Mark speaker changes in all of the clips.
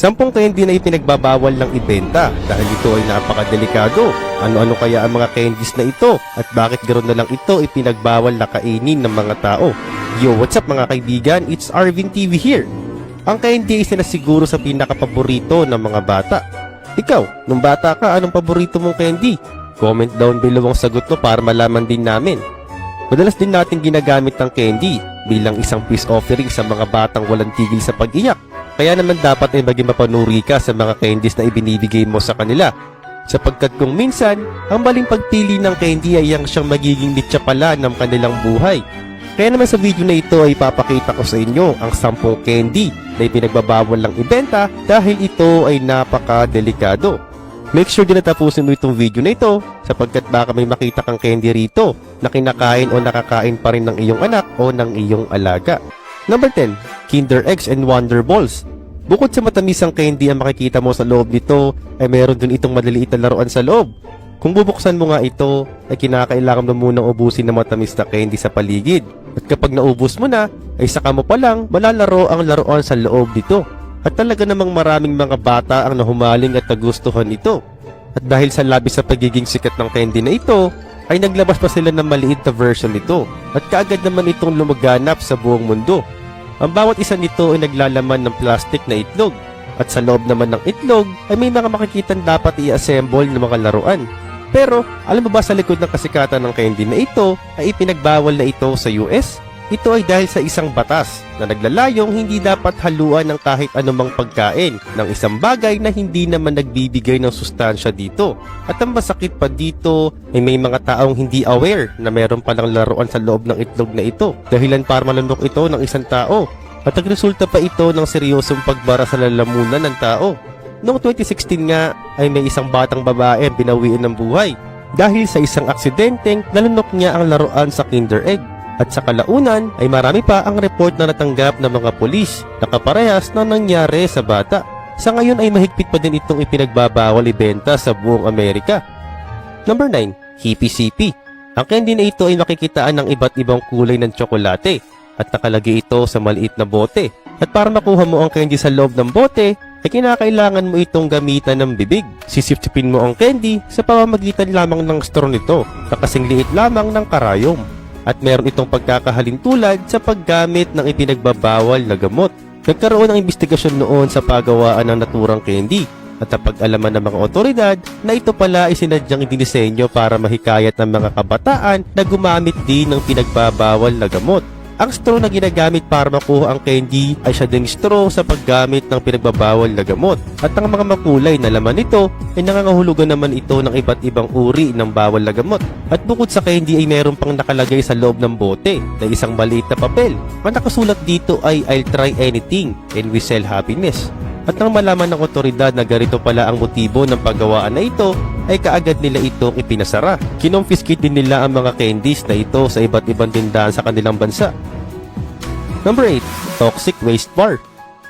Speaker 1: Sampung candy na ipinagbabawal ng ibenta dahil ito ay napakadelikado. Ano-ano kaya ang mga candies na ito at bakit ganoon na lang ito ipinagbawal na kainin ng mga tao? Yo, what's up mga kaibigan? It's Arvin TV here. Ang candy ay sinasiguro sa pinakapaborito ng mga bata. Ikaw, nung bata ka, anong paborito mong candy? Comment down below ang sagot mo para malaman din namin. Madalas din natin ginagamit ang candy bilang isang peace offering sa mga batang walang tigil sa pag-iyak. Kaya naman dapat ay maging mapanuri ka sa mga candies na ibinibigay mo sa kanila. Sapagkat kung minsan, ang maling pagpili ng candy ay ang siyang magiging mitya pala ng kanilang buhay. Kaya naman sa video na ito ay papakita ko sa inyo ang 10 candy na ipinagbabawal ng ibenta dahil ito ay napaka-delikado. Make sure din na tapusin mo itong video na ito sapagkat baka may makita kang candy rito na kinakain o nakakain pa rin ng iyong anak o ng iyong alaga. Number 10, Kinder Eggs and Wonder Balls. Bukod sa matamis ang candy ang makikita mo sa loob nito, ay meron din itong maliliit na laruan sa loob. Kung bubuksan mo nga ito, ay kinakailangan mo munang ubusin ng matamis na candy sa paligid. At kapag naubos mo na, ay saka mo pa lang malalaro ang laruan sa loob nito. At talaga namang maraming mga bata ang nahumaling at nagustuhan ito. At dahil sa labis sa pagiging sikat ng candy na ito, ay naglabas pa sila ng maliit na version nito. At kaagad naman itong lumaganap sa buong mundo. Ang bawat isa nito ay naglalaman ng plastic na itlog. At sa loob naman ng itlog ay may mga makikitang dapat i-assemble ng mga laruan. Pero alam mo ba sa likod ng kasikatan ng candy na ito ay ipinagbawal na ito sa US? Ito ay dahil sa isang batas na naglalayong hindi dapat haluan ng kahit anumang pagkain ng isang bagay na hindi naman nagbibigay ng sustansya dito. At ang masakit pa dito ay may mga taong hindi aware na meron palang laruan sa loob ng itlog na ito. Dahilan para malunok ito ng isang tao. At nagresulta pa ito ng seryosong pagbara sa lalamunan ng tao. Noong 2016 nga ay may isang batang babae ang binawiin ng buhay dahil sa isang aksidenteng nalunok niya ang laruan sa Kinder Egg. At sa kalaunan ay marami pa ang report na natanggap ng mga polis na kaparehas na nangyari sa bata. Sa ngayon ay mahigpit pa din itong ipinagbabawal ibenta sa buong Amerika. Number 9, Hippie. Ang candy na ito ay makikitaan ng iba't ibang kulay ng tsokolate at nakalagay ito sa maliit na bote. At para makuha mo ang candy sa loob ng bote, ay kinakailangan mo itong gamitan ng bibig. Sisipsipin mo ang candy sa pamamagitan lamang ng straw nito na kasing liit lamang ng karayom. At meron itong pagkakahalintulad sa paggamit ng ipinagbabawal na gamot. Nagkaroon ng investigasyon noon sa pagawaan ng naturang candy at napag-alaman ng mga otoridad na ito pala ay sinadyang idinisenyo para mahikayat ng mga kabataan na gumamit din ng pinagbabawal na gamot. Ang straw na ginagamit para makuha ang candy ay siya ding straw sa paggamit ng pinagbabawal na gamot. At ang mga makulay na laman nito ay nangangahulugan naman ito ng iba't ibang uri ng bawal na gamot. At bukod sa candy ay meron pang nakalagay sa loob ng bote na isang maliit na papel. Ang nakasulat dito ay I'll try anything and we sell happiness. At nang malaman ng otoridad na ganito pala ang motibo ng paggawaan na ito, ay kaagad nila itong ipinasara. Kinomfiskate din nila ang mga candies na ito sa iba't ibang tindahan sa kanilang bansa. Number 8, Toxic Waste Bar.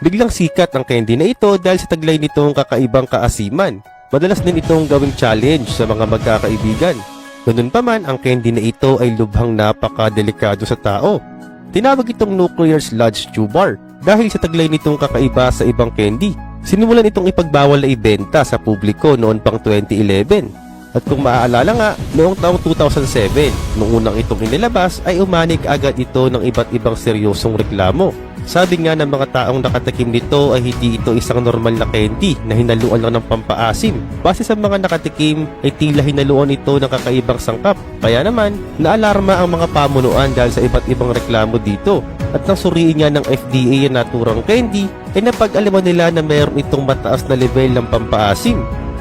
Speaker 1: Biglang sikat ang candy na ito dahil sa taglay nitong kakaibang kaasiman. Madalas din itong gawing challenge sa mga magkakaibigan. Ganun pa man, ang candy na ito ay lubhang napakadelikado sa tao. Tinawag itong nuclear sludge chew bar dahil sa taglay nitong kakaiba sa ibang candy. Sinimulan itong ipagbawal na ibenta sa publiko noon pang 2011. At kung maaalala nga, noong taong 2007, nung unang itong inilabas ay umanig agad ito ng iba't ibang seryosong reklamo. Sabi nga ng mga taong nakatikim nito ay hindi ito isang normal na candy na hinaluan lang ng pampaasim. Base sa mga nakatikim ay tila hinaluan ito ng kakaibang sangkap. Kaya naman, naalarma ang mga pamunuan dahil sa iba't ibang reklamo dito. At nang suriin nga ng FDA ang naturang candy, ay napag-alaman nila na mayroon itong mataas na level ng pampaasim.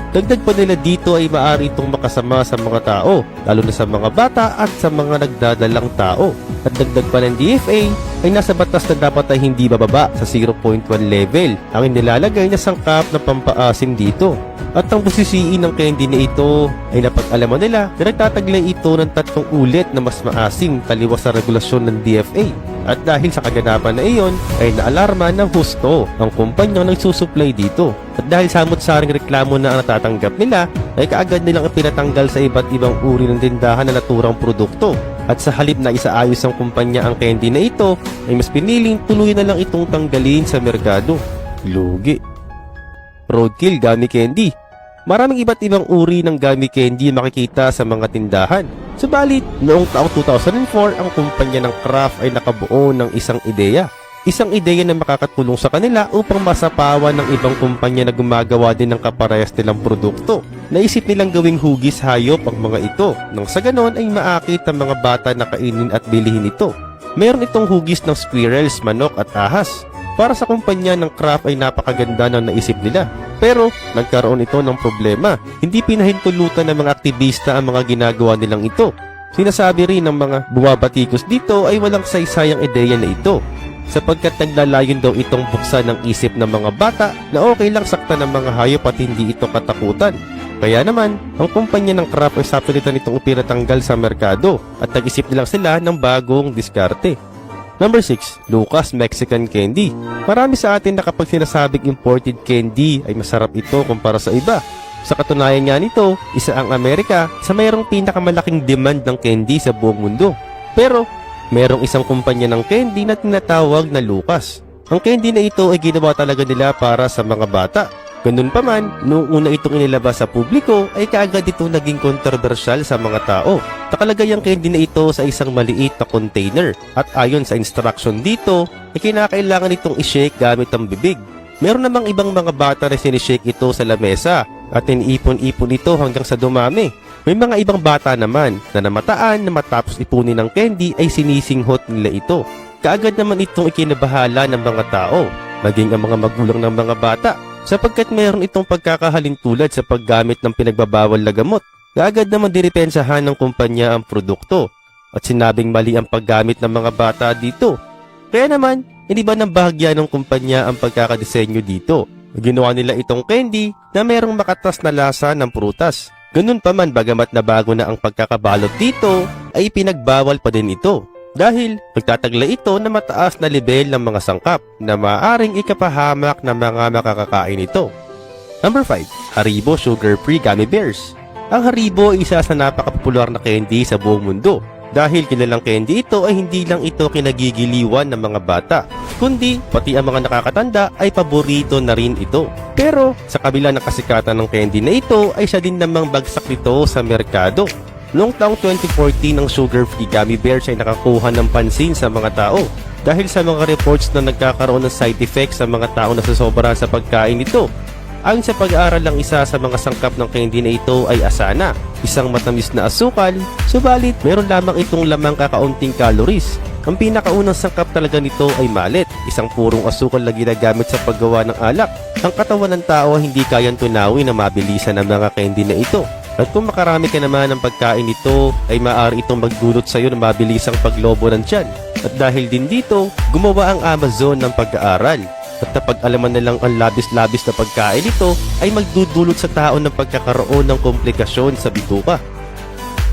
Speaker 1: Dagdag pa nila dito ay maaari itong makasama sa mga tao, lalo na sa mga bata at sa mga nagdadalang tao. At dagdag pa ng DFA ay nasa batas na dapat ay hindi bababa sa 0.1 level ang inilalagay na sangkap na pampaasim dito. At ang busisiin ng candy na ito ay napag-alaman nila na nagtataglay ito ng tatlong ulit na mas maasim taliwas sa regulasyon ng DFA. At dahil sa kaganapan na iyon, ay naalarma ng husto ang kumpanyang nagsusupply dito. At dahil samot-saring reklamo na ang natatanggap nila, ay kaagad nilang ipinatanggal sa iba't ibang uri ng tindahan na naturang produkto. At sa halip na isaayos ang kumpanya ang candy na ito, ay mas piniling tuloy na lang itong tanggalin sa merkado. Lugi. roadkill gummy candy. Maraming iba't ibang uri ng gummy candy makikita sa mga tindahan. Subalit, noong taong 2004, ang kumpanya ng Kraft ay nakabuo ng isang ideya. Isang ideya na makakatulong sa kanila upang masapawan ng ibang kumpanya na gumagawa din ng kaparehas nilang produkto. Naisip nilang gawing hugis hayop ang mga ito, nang sa ganon ay maakit ang mga bata na kainin at bilihin ito. Meron itong hugis ng squirrels, manok at ahas. Para sa kumpanya ng Kraft ay napakaganda ng naisip nila. Pero nagkaroon ito ng problema. Hindi pinahintulutan ng mga aktivista ang mga ginagawa nilang ito. Sinasabi rin ng mga bumabatikos dito ay walang saysayang ideya na ito sapagkat naglalayon daw itong buksan ng isip ng mga bata na okay lang sakta ng mga hayop at hindi ito katakutan. Kaya naman, ang kumpanya ng Kraft ay sapilitan itong upinatanggal sa merkado at nag-isip nilang sila ng bagong diskarte. Number 6, Lucas Mexican Candy. Marami sa atin na kapag sinasabing imported candy ay masarap ito kumpara sa iba. Sa katunayan nga nito, isa ang Amerika sa mayroong pinakamalaking demand ng candy sa buong mundo. Pero, merong isang kumpanya ng candy na tinatawag na Lucas. Ang candy na ito ay ginawa talaga nila para sa mga bata. Ganun pa man, noong una itong inilabas sa publiko ay kaagad ito naging kontrobersyal sa mga tao. Nakalagay ang candy na ito sa isang maliit na container at ayon sa instruction dito ay kinakailangan itong i-shake gamit ang bibig. Meron namang ibang mga bata na sinishake ito sa lamesa at iniipon-ipon ito hanggang sa dumami. May mga ibang bata naman na namataan na matapos ipunin ng candy ay sinisinghot nila ito. Kaagad naman itong ikinabahala ng mga tao, maging ang mga magulang ng mga bata sapagkat mayroon itong pagkakahalin tulad sa paggamit ng pinagbabawal na gamot. Kaagad naman dinipensahan ng kumpanya ang produkto at sinabing mali ang paggamit ng mga bata dito. Kaya naman, hindi ba ng bahagya ng kumpanya ang pagkakadesenyo dito? Ginawa nila itong candy na mayroong makatas na lasa ng prutas. Ganun pa man bagamat na bago na ang pagkakabalot dito, ay pinagbawal pa din ito. Dahil nagtatagla ito na mataas na level ng mga sangkap na maaring ikapahamak ng mga makakakain ito. Number 5. Haribo Sugar Free Gummy Bears Ang Haribo ay isa sa napakapopular na candy sa buong mundo. Dahil kilalang candy ito ay hindi lang ito kinagigiliwan ng mga bata, kundi pati ang mga nakakatanda ay paborito na rin ito. Pero sa kabila ng kasikatan ng candy na ito ay siya din namang bagsak nito sa merkado. Noong taong 2014 ang sugar-free gummy bears ay nakakuha ng pansin sa mga tao dahil sa mga reports na nagkakaroon ng side effects sa mga tao na sasobra sa pagkain nito. Ayon sa pag-aaral ng isa sa mga sangkap ng candy na ito ay asana, isang matamis na asukal, subalit meron lamang itong lamang kakaunting calories. Ang pinakaunang sangkap talaga nito ay malit, isang purong asukal na ginagamit sa paggawa ng alak. Ang katawan ng tao ay hindi kayang tunawin na mabilisan ng mga candy na ito. At kung makarami ka naman ng pagkain nito, ay maaari itong magdulot sa iyo ng mabilisang paglobo ng tiyan. At dahil din dito, gumawa ang Amazon ng pag-aaral. At kapag alaman na lang ang labis-labis na pagkain nito, ay magdudulot sa tao ng pagkakaroon ng komplikasyon sa bituka.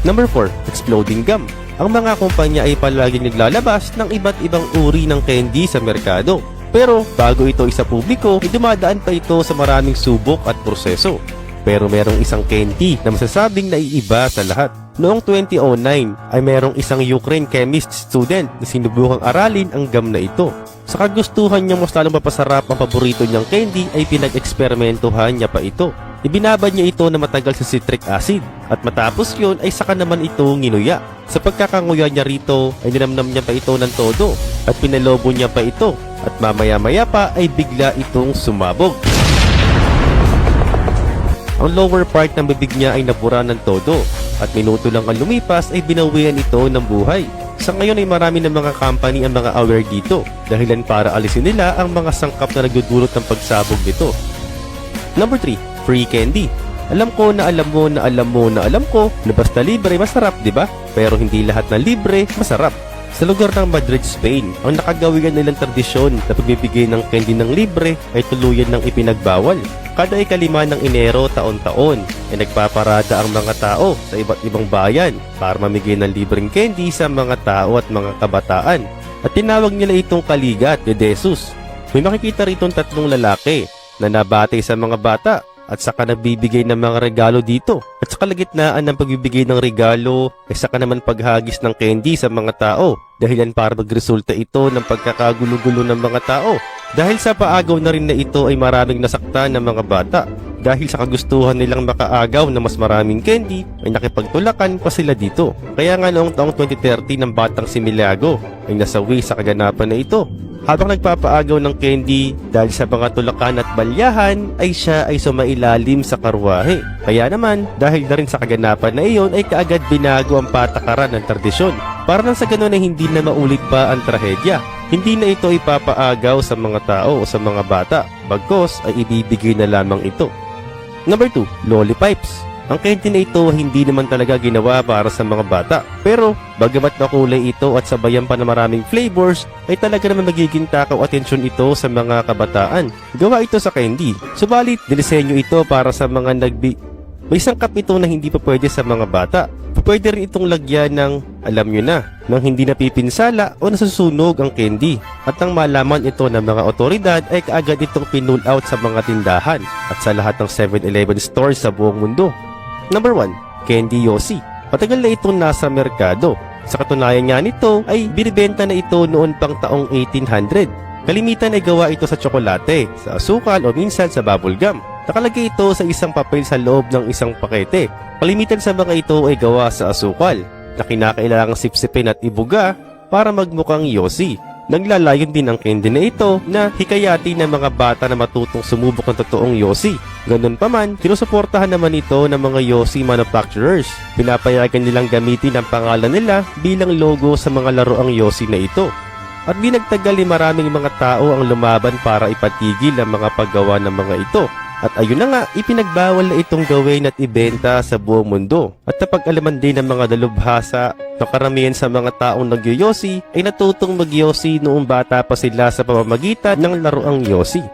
Speaker 1: Number 4, exploding gum. Ang mga kumpanya ay palaging naglalabas ng iba't ibang uri ng candy sa merkado. Pero bago ito isa publiko, ay dumadaan pa ito sa maraming subok at proseso. Pero merong isang candy na masasabing naiiba sa lahat. Noong 2009 ay merong isang Ukraine chemist student na sinubukang aralin ang gum na ito. Sa kagustuhan niyang mas lalong mapasarap ang paborito niyang candy ay pinag-eksperimentuhan niya pa ito. Ibinabad niya ito na matagal sa citric acid at matapos yun ay saka naman ito nginuya. Sa pagkakanguya niya rito ay ninamnam niya pa ito ng todo at pinalobo niya pa ito at mamaya-maya pa ay bigla itong sumabog. Ang lower part ng bibig niya ay nabura ng todo at minuto lang ang lumipas ay binawian ito ng buhay. Sa ngayon ay marami ng mga company ang mga aware dito dahilan para alisin nila ang mga sangkap na nagdudulot ng pagsabog nito. Number 3, free candy. Alam ko na alam mo na alam mo na alam ko na basta libre masarap, di ba? Pero hindi lahat na libre masarap. Sa lugar ng Madrid, Spain, ang nakagawian nilang tradisyon na pagbibigay ng candy ng libre ay tuluyan ng ipinagbawal. Kada ikalima ng Enero taon-taon ay nagpaparada ang mga tao sa iba't ibang bayan para mamigay ng libreng candy sa mga tao at mga kabataan. At tinawag nila itong Kaligat de Jesus. May makikita rito tatlong lalaki na nabate sa mga bata at saka nagbibigay ng mga regalo dito. At sa kalagitnaan ng pagbibigay ng regalo ay saka naman paghagis ng candy sa mga tao. Dahilan para magresulta ito ng pagkakagulo-gulo ng mga tao. Dahil sa paagaw na rin na ito ay maraming nasaktan ng mga bata. Dahil sa kagustuhan nilang makaagaw na mas maraming candy, ay nakipagtulakan pa sila dito. Kaya nga noong taong 2030 ng batang si Miliago ay nasawi sa kaganapan na ito. Habang nagpapaagaw ng candy dahil sa mga tulakan at balyahan ay siya ay sumailalim sa karwahe. Kaya naman dahil na rin sa kaganapan na iyon ay kaagad binago ang patakaran ng tradisyon. Para nang sa ganun ay hindi na maulit pa ang trahedya. Hindi na ito ipapaagaw sa mga tao o sa mga bata. Bagkos ay ibibigay na lamang ito. Number 2, Lollipipes. Ang candy na ito hindi naman talaga ginawa para sa mga bata. Pero bagamat makulay ito at sabayan pa ng maraming flavors, ay talaga naman magiging takaw atensyon ito sa mga kabataan. Gawa ito sa candy. Subalit, dinisenyo ito para sa mga nagbi... May sangkap ito na hindi pa pwede sa mga bata. Pwede rin itong lagyan ng, alam nyo na, nang hindi napipinsala o nasusunog ang candy. At ang malaman ito ng mga otoridad ay kaagad itong pinull out sa mga tindahan at sa lahat ng 7-Eleven stores sa buong mundo. Number 1, Candy Yossi. Matagal na itong nasa merkado. Sa katunayan nga nito ay binibenta na ito noon pang taong 1800. Kalimitan ay gawa ito sa tsokolate, sa asukal o minsan sa bubble gum. Nakalagay ito sa isang papel sa loob ng isang pakete. Kalimitan sa mga ito ay gawa sa asukal na kinakailangang sipsipin at ibuga para magmukhang yosi. Naglalayon din ang candy na ito na hikayati ng mga bata na matutong sumubok ng totoong yosi. Ganun pa man, sinusuportahan naman ito ng mga yosi manufacturers. Pinapayagan nilang gamitin ang pangalan nila bilang logo sa mga laroang yosi na ito. At di nagtagal ni maraming mga tao ang lumaban para ipatigil ang mga paggawa ng mga ito. At ayun na nga, ipinagbawal na itong gawin at ibenta sa buong mundo. At napag-alaman din ng mga dalubhasa na karamihan sa mga taong nagyoyosi ay natutong magyosi noong bata pa sila sa pamamagitan ng laroang yosi.